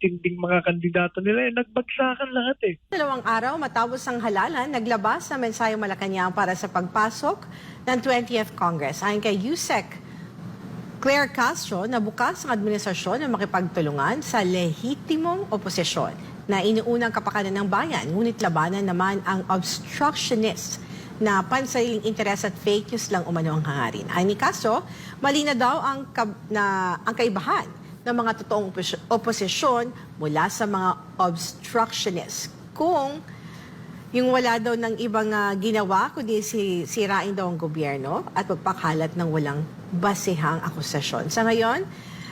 matitinding mga kandidato nila, eh, nagbagsakan lahat eh. Dalawang araw matapos ang halalan, naglabas ng mensaheng Malacanang para sa pagpasok ng 20th Congress. Ayon kay Yusek Claire Castro na bukas ang administrasyon na makipagtulungan sa lehitimong oposisyon na inuunang kapakanan ng bayan, ngunit labanan naman ang obstructionist na pansariling interes at fake news lang umano ang hangarin. Ayon ni Castro, mali na daw ang, na, ang kaibahan ng mga totoong opos- oposisyon mula sa mga obstructionists. Kung yung wala daw ng ibang ah, ginawa, kundi si, sirain daw ang gobyerno at magpakalat ng walang basehang akusasyon. Sa ngayon,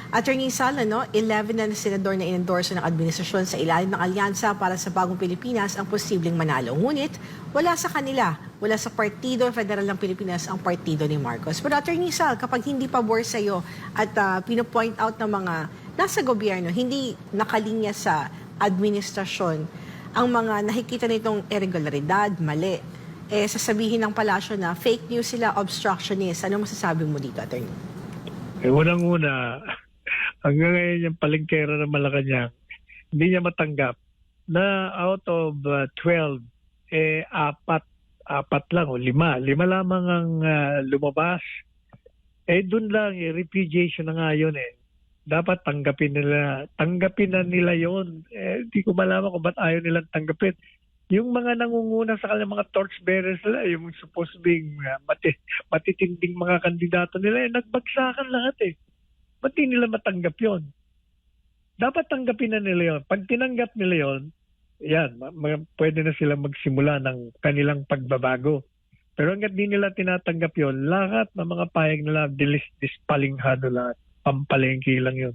Attorney Sala, no, 11 na senador na inendorso ng administrasyon sa ilalim ng alyansa para sa bagong Pilipinas ang posibleng manalo. Ngunit, wala sa kanila, wala sa Partido Federal ng Pilipinas ang partido ni Marcos. Pero Attorney Sal, kapag hindi pabor sa iyo at uh, pinopoint out ng mga nasa gobyerno, hindi nakalinya sa administrasyon, ang mga nakikita nitong irregularidad, mali, eh sasabihin ng palasyo na fake news sila, obstructionist. Ano masasabi mo dito, Attorney? Eh, unang-una, hanggang ngayon yung palengkera ng Malacanang, hindi niya matanggap na out of uh, 12, eh, apat, apat lang o lima. Lima lamang ang uh, lumabas. Eh, dun lang, eh, repudiation na nga yun eh. Dapat tanggapin nila, tanggapin na nila yon. Eh, di ko malaman kung ba't ayaw nilang tanggapin. Yung mga nangunguna sa kanilang mga torchbearers nila, yung supposed being uh, mati, matitinding mga kandidato nila, eh, nagbagsakan lahat eh. Ba't di nila matanggap yon? Dapat tanggapin na nila yon. Pag tinanggap nila yon, yan, pwede na sila magsimula ng kanilang pagbabago. Pero hanggat di nila tinatanggap yon, lahat ng mga payag nila, dilis, dispalinghado lahat. Pampalengke lang yon.